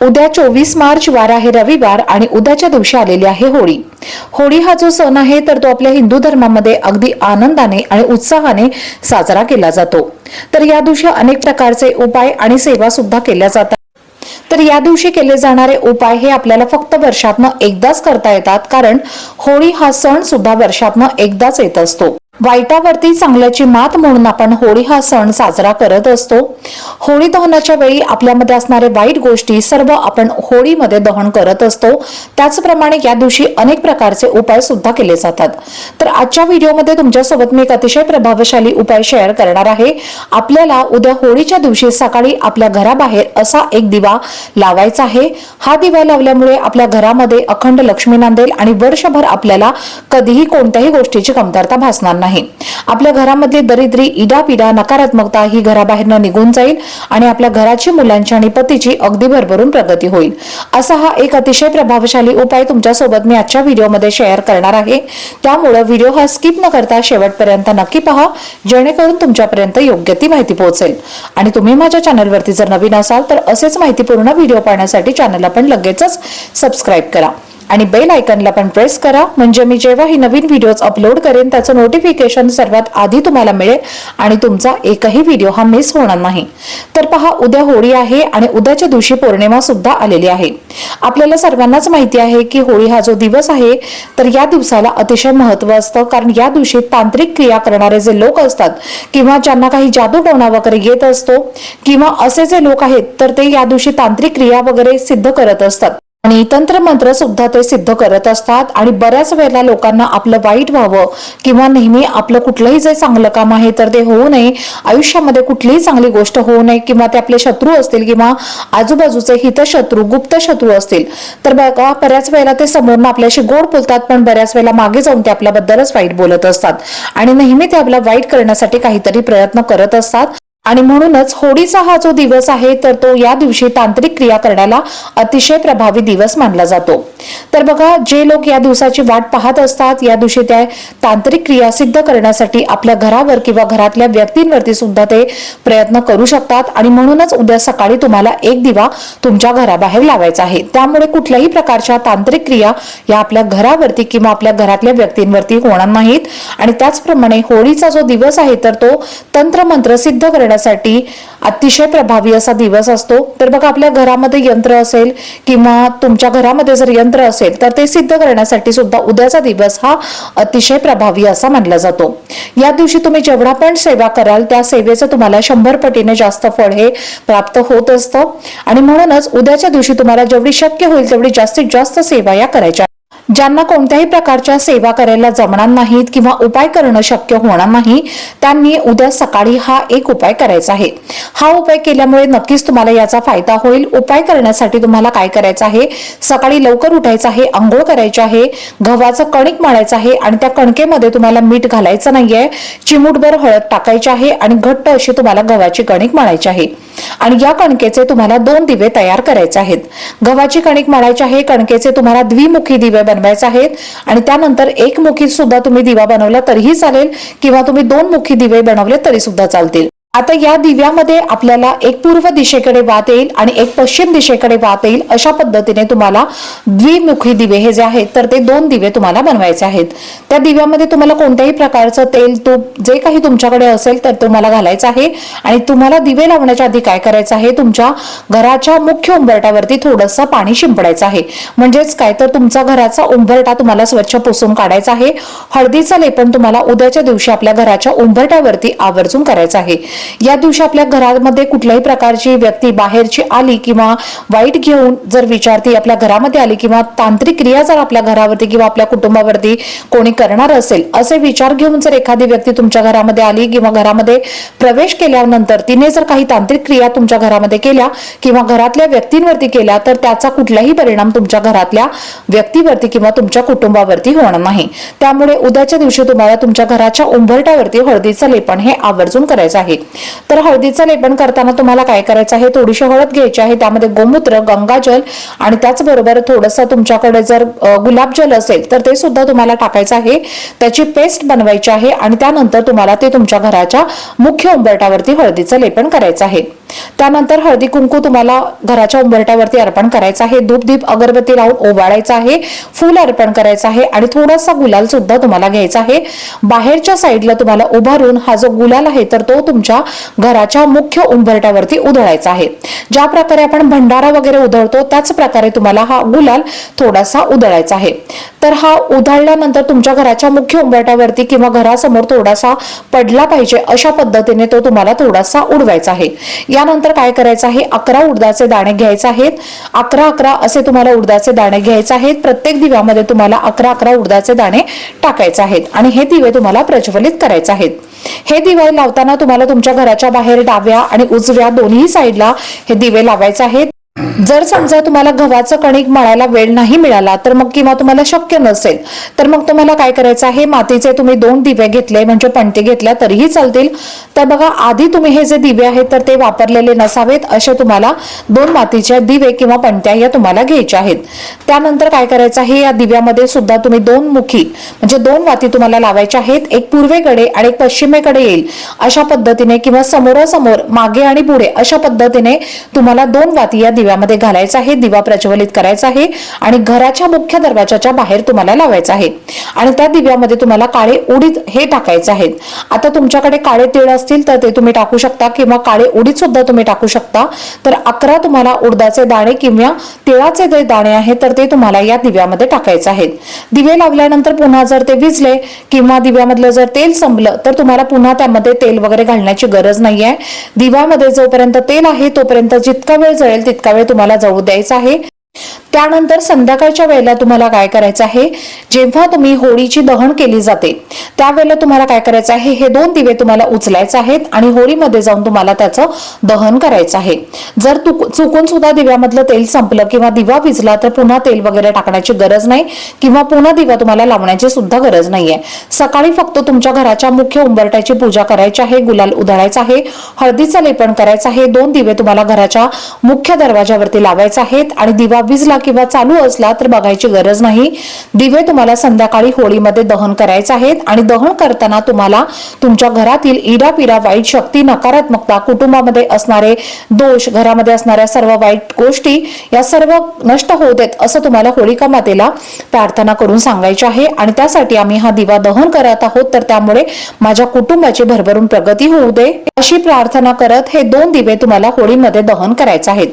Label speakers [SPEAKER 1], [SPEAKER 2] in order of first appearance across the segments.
[SPEAKER 1] उद्या चोवीस मार्च वार आहे रविवार आणि उद्याच्या दिवशी आलेली आहे होळी. होळी हा जो सण आहे तर तो आपल्या हिंदू धर्मामध्ये अगदी आनंदाने आणि उत्साहाने साजरा केला जातो. तर या दिवशी अनेक प्रकारचे उपाय आणि सेवा सुद्धा केल्या जातात. तर या दिवशी केले जाणारे उपाय हे आपल्याला फक्त वर्षातनं एकदाच करता येतात कारण होळी हा सण सुद्धा वर्षातनं एकदाच येत असतो. वाईटावरती चांगल्याची मात म्हणून आपण होळी हा सण साजरा करत असतो. होळी दहनाच्या वेळी आपल्यामध्ये असणारे वाईट गोष्टी सर्व आपण होळीमध्ये दहन करत असतो. त्याचप्रमाणे या दिवशी अनेक प्रकारचे उपाय सुद्धा केले जातात. तर आजच्या व्हिडिओमध्ये तुमच्यासोबत मी एक अतिशय प्रभावशाली उपाय शेअर करणार आहे. आपल्याला उद्या होळीच्या दिवशी सकाळी आपल्या घराबाहेर असा एक दिवा लावायचा आहे. हा दिवा लावल्यामुळे आपल्या घरामध्ये अखंड लक्ष्मी नांदेल आणि वर्षभर आपल्याला कधीही कोणत्याही गोष्टीची कमतरता भासणार नाही. आपल्या घरामध्ये दरिद्री इडापिडा नकारात्मकता ही घराबाहेरनं निघून जाईल आणि आपल्या घराची मुलांची आणि पतीची अगदी भरभरून प्रगती होईल. असा हा एक अतिशय प्रभावशाली उपाय तुमच्यासोबत मी आजच्या व्हिडिओमध्ये शेअर करणार आहे. त्यामुळं व्हिडिओ हा स्किप न करता शेवटपर्यंत नक्की पहा जेणेकरून तुमच्यापर्यंत योग्य ती माहिती पोहोचेल. आणि तुम्ही माझ्या चॅनलवरती जर नवीन असाल तर असेच माहितीपूर्ण व्हिडिओ पाहण्यासाठी चॅनलला पण लगेचच सबस्क्राईब करा. आणि बेल आयकनला पण प्रेस करा. म्हणजे मी जेव्हा ही नवीन व्हिडिओज अपलोड करेन त्याचं नोटिफिकेशन सर्वात आधी तुम्हाला मिळेल आणि तुमचा एकही व्हिडिओ हा मिस होणार नाही. तर पहा उद्या होळी आहे आणि उद्याच्या दिवशी पौर्णिमा सुद्धा आलेली आहे. आपल्याला सर्वांनाच माहिती आहे की होळी हा जो दिवस आहे तर या दिवसाला अतिशय महत्त्व असतं. कारण या दिवशी तांत्रिक क्रिया करणारे जे लोक असतात किंवा ज्यांना काही जादू टोणा वगैरे येत असतो किंवा असे जे लोक आहेत तर ते या दिवशी तांत्रिक क्रिया वगैरे सिद्ध करत असतात. आणि तंत्रमंत्र सुद्धा ते सिद्ध करत असतात. आणि बऱ्याच वेळेला लोकांना आपलं वाईट व्हावं किंवा नेहमी आपलं कुठलंही जे चांगलं काम आहे तर ते होऊ नये. आयुष्यामध्ये कुठलीही चांगली गोष्ट होऊ नये किंवा ते आपले शत्रू असतील किंवा आजूबाजूचे हितशत्रू गुप्त शत्रू असतील. तर बघा बऱ्याच वेळेला ते समोरनं आपल्याशी गोड बोलतात पण बऱ्याच वेळेला मागे जाऊन ते आपल्याबद्दलच वाईट बोलत असतात. आणि नेहमी ते आपला वाईट करण्यासाठी काहीतरी प्रयत्न करत असतात. आणि म्हणूनच होळीचा हा जो दिवस आहे तर तो या दिवशी तांत्रिक क्रिया करण्याला अतिशय प्रभावी दिवस मानला जातो. तर बघा जे लोक या दिवसाची वाट पाहत असतात या दिवशी त्या तांत्रिक क्रिया सिद्ध करण्यासाठी आपल्या घरावर किंवा घरातल्या व्यक्तींवरती सुद्धा ते प्रयत्न करू शकतात आणि म्हणूनच उद्या सकाळी तुम्हाला एक दिवा तुमच्या घराबाहेर लावायचा आहे. त्यामुळे कुठल्याही प्रकारच्या तांत्रिक क्रिया या आपल्या घरावरती किंवा आपल्या घरातल्या व्यक्तींवरती होणार नाहीत. आणि त्याचप्रमाणे होळीचा जो दिवस आहे तर तो तंत्रमंत्र सिद्ध करण्यासाठी अतिशय प्रभावी असा दिवस असतो. तर बघा आपल्या घरामध्ये यंत्र असेल किंवा तुमच्या घरामध्ये जर यंत्र असेल तर ते सिद्ध करण्यासाठी सुद्धा उद्याचा दिवस हा अतिशय प्रभावी असा मानला जातो. या दिवशी तुम्ही जेवढा पण सेवा कराल त्या सेवेचं तुम्हाला शंभर पटीने जास्त फळ हे प्राप्त होत असतं. आणि म्हणूनच उद्याच्या दिवशी तुम्हाला जेवढी शक्य होईल तेवढी जास्तीत जास्त सेवा या करायच्या ज्यांना कोणत्याही प्रकारच्या सेवा करायला जमणार नाहीत किंवा उपाय करणं शक्य होणार नाही त्यांनी उद्या सकाळी हा एक उपाय करायचा आहे. हा उपाय केल्यामुळे नक्कीच तुम्हाला याचा फायदा होईल. उपाय करण्यासाठी तुम्हाला काय करायचं आहे? सकाळी लवकर उठायचं आहे आंघोळ करायची आहे गव्हाचं कणिक मळायचं आहे आणि त्या कणकेमध्ये तुम्हाला मीठ घालायचं नाहीये. चिमूटभर हळद टाकायची आहे आणि घट्ट अशी तुम्हाला गव्हाची कणिक मळायची आहे. आणि या कणकेचे तुम्हाला दोन दिवे तयार करायचे आहेत. गव्हाची कणिक मळायची आहे कणकेचे तुम्हाला द्विमुखी दिवे बनवायचे आहेत आणि त्यानंतर एक मुखी सुद्धा तुम्ही दिवा बनवला तरीही चालेल किंवा तुम्ही दोन मुखी दिवे बनवले तरी सुद्धा चालतील. आता या दिव्यामध्ये आपल्याला एक पूर्व दिशेकडे वात येईल आणि एक पश्चिम दिशेकडे वात येईल अशा पद्धतीने तुम्हाला द्विमुखी दिवे हे जे आहेत तर ते दोन दिवे तुम्हाला बनवायचे आहेत. त्या दिव्यामध्ये तुम्हाला कोणत्याही प्रकारचं तेल तूप जे काही तुमच्याकडे असेल तर तुम्हाला घालायचं आहे. आणि तुम्हाला दिवे लावण्याच्या आधी काय करायचं आहे तुमच्या घराच्या मुख्य उंबरट्यावरती थोडंसं पाणी शिंपडायचं आहे. म्हणजेच काय तर तुमचा घराचा उंबरटा तुम्हाला स्वच्छ पुसून काढायचा आहे. हळदीचं लेपन तुम्हाला उद्याच्या दिवशी आपल्या घराच्या उंबरट्यावरती आवर्जून करायचं आहे.
[SPEAKER 2] या दिवशी आपल्या घरामध्ये कुठल्याही प्रकारची व्यक्ती बाहेरची आली किंवा वाईट घेऊन जर विचारती आपल्या घरामध्ये आली किंवा तांत्रिक क्रिया जर आपल्या घरावरती किंवा आपल्या कुटुंबावरती कोणी करणार असेल असे विचार घेऊन जर एखादी व्यक्ती तुमच्या घरामध्ये आली किंवा घरामध्ये प्रवेश केल्यानंतर तिने जर काही तांत्रिक क्रिया तुमच्या घरामध्ये केल्या किंवा घरातल्या व्यक्तींवरती केल्या तर त्याचा कुठलाही परिणाम तुमच्या घरातल्या व्यक्तीवरती किंवा तुमच्या कुटुंबावरती होणार नाही. त्यामुळे उद्याच्या दिवशी तुम्हाला तुमच्या घराच्या उंबरट्यावरती हळदीचं लेपन हे आवर्जून करायचं आहे. तर हळदीचं लेपन करताना तुम्हाला काय करायचं आहे? थोडीशी हळद घ्यायची आहे. त्यामध्ये गोमूत्र गंगाजल आणि त्याचबरोबर थोडंसं तुमच्याकडे जर गुलाबजल असेल तर ते सुद्धा तुम्हाला टाकायचं आहे. त्याची पेस्ट बनवायची आहे आणि त्यानंतर तुम्हाला ते तुमच्या घराच्या मुख्य उंबरट्यावरती हळदीचं लेपन करायचं आहे. त्यानंतर हळदी कुंकू तुम्हाला घराच्या उंबरट्यावरती अर्पण करायचं आहे. धूप दीप अगरबत्ती लावून ओवाळायचं आहे. फूल अर्पण करायचं आहे आणि थोडासा गुलाल सुद्धा तुम्हाला घ्यायचा आहे. बाहेरच्या साईडला तुम्हाला उभारून हा जो गुलाल आहे तर तो तुमच्या घराच्या मुख्य उंबरट्यावरती उधळायचा आहे. ज्या प्रकारे आपण भंडारा वगैरे उधळतो त्याच प्रकारे तुम्हाला हा गुलाल थोडासा उधळायचा आहे. तर हा उधळल्यानंतर तुमच्या घराच्या मुख्य उंबरट्यावरती किंवा घरासमोर थोडासा पडला पाहिजे अशा पद्धतीने तो तुम्हाला थोडासा उडवायचा आहे. यानंतर काय करायचं आहे? अकरा उडदाचे दाणे घ्यायचे आहेत. अकरा अकरा असे तुम्हाला उडदाचे दाणे घ्यायचे आहेत. प्रत्येक दिव्यामध्ये तुम्हाला अकरा अकरा उडदाचे दाणे टाकायचे आहेत आणि हे दिवे तुम्हाला प्रज्वलित करायचे आहेत. हे दिवे लावताना तुम्हाला तुमच्या घराच्या बाहेर डाव्या आणि उजव्या दोन्ही साईडला हे दिवे लावायचे आहेत. जर समजा तुम्हाला गव्हाचं कणिक मळायला वेळ नाही मिळाला तर मग किंवा तुम्हाला शक्य नसेल तर मग तुम्हाला काय करायचं आहे? मातीचे तुम्ही दोन दिवे घेतले म्हणजे पणते घेतल्या तरीही चालतील. तर बघा आधी तुम्ही हे जे दिवे आहेत तर ते वापरलेले नसावेत असे तुम्हाला दोन मातीच्या दिवे किंवा पणत्या या तुम्हाला घ्यायच्या आहेत. त्यानंतर काय करायचं आहे? या दिव्यामध्ये सुद्धा तुम्ही दोन मुखी म्हणजे दोन वाती तुम्हाला लावायच्या आहेत. एक पूर्वेकडे आणि एक पश्चिमेकडे येईल. अशा पद्धतीने किंवा समोरासमोर मागे आणि पुढे अशा पद्धतीने तुम्हाला दोन वाती या दिव्यामध्ये घालायचा आहे दिवा प्रज्वलित करायचा आहे आणि घराच्या मुख्य दरवाजाच्या बाहेर तुम्हाला लावायचा आहे. आणि त्या दिव्यामध्ये तुम्हाला काळे उडीद हे टाकायचे आहेत. आता तुमच्याकडे काळे तीळ असतील तर ते तुम्ही टाकू शकता किंवा काळे उडीद सुद्धा तुम्ही टाकू शकता. तर अकरा तुम्हाला उडदाचे दाणे किंवा तिळाचे जे दाणे आहेत तर ते तुम्हाला या दिव्यामध्ये टाकायचे आहेत. दिवे लावल्यानंतर पुन्हा जर ते विजले किंवा दिव्यामधलं जर तेल संपलं तर तुम्हाला पुन्हा त्यामध्ये तेल वगैरे घालण्याची गरज नाहीये. दिव्यामध्ये जोपर्यंत तेल आहे तोपर्यंत जितका वेळ जळेल तितका वेळ तुम्हाला जळू द्यायचं आहे. त्यानंतर संध्याकाळच्या वेळेला तुम्हाला काय करायचं आहे? जेव्हा तुम्ही होळीची दहन केली जाते त्यावेळेला तुम्हाला काय करायचं आहे? हे दोन दिवे तुम्हाला उचलायचे आहेत आणि होळीमध्ये जाऊन तुम्हाला त्याचं दहन करायचं आहे. जर चुकून सुद्धा दिव्यामधलं तेल संपलं किंवा दिवा विजला तर पुन्हा तेल वगैरे टाकण्याची गरज नाही किंवा पुन्हा दिवा तुम्हाला लावण्याची सुद्धा गरज नाहीये. सकाळी फक्त तुमच्या घराच्या मुख्य उंबरट्याची पूजा करायची आहे गुलाल उधळायचा आहे हळदीचं लेपन करायचं आहे दोन दिवे तुम्हाला घराच्या मुख्य दरवाजावरती लावायचे आहेत आणि दिवा विजला किंवा चालू असला तर बघायची गरज नाही. दिवे तुम्हाला संध्याकाळी होळीमध्ये दहन करायचे आहेत आणि दहन करताना तुम्हाला तुमच्या घरातील इडापिडा वाईट शक्ती नकारात्मकता कुटुंबामध्ये असणारे दोष घरामध्ये असणाऱ्या सर्व वाईट गोष्टी या सर्व नष्ट होऊ देत असं तुम्हाला होळिका मातेला प्रार्थना करून सांगायचे आहे. आणि त्यासाठी आम्ही हा दिवा दहन करत आहोत. तर त्यामुळे माझ्या कुटुंबाची भरभरून प्रगती होऊ दे. अशी प्रार्थना करत हे दोन दिवे तुम्हाला होळीमध्ये दहन करायचे आहेत.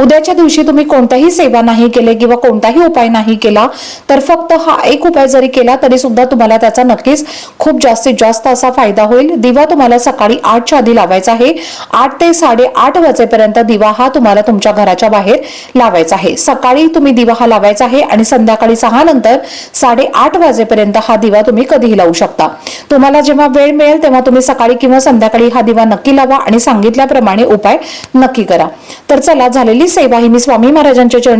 [SPEAKER 2] उद्याच्या दिवशी तुम्ही कोणत्याही सेवा नाही केले किंवा कोणताही उपाय नाही केला तर फक्त हा एक उपाय जरी केला तरी सुद्धा तुम्हाला त्याचा नक्कीच खूप जास्तीत जास्त असा फायदा होईल. दिवा तुम्हाला सकाळी आठच्या आधी लावायचा आहे. आठ ते साडेआठ वाजेपर्यंत दिवा हा तुम्हाला तुमच्या घराच्या बाहेर लावायचा आहे. सकाळी तुम्ही दिवा हा लावायचा आहे आणि संध्याकाळी सहा नंतर साडेआठ वाजेपर्यंत हा दिवा तुम्ही कधीही लावू शकता. तुम्हाला जेव्हा वेळ मिळेल तेव्हा तुम्ही सकाळी किंवा संध्याकाळी हा दिवा नक्की लावा आणि सांगितल्याप्रमाणे उपाय नक्की करा. तर चला झालेली सेवा ही मी स्वामी महाराजांच्या चरणी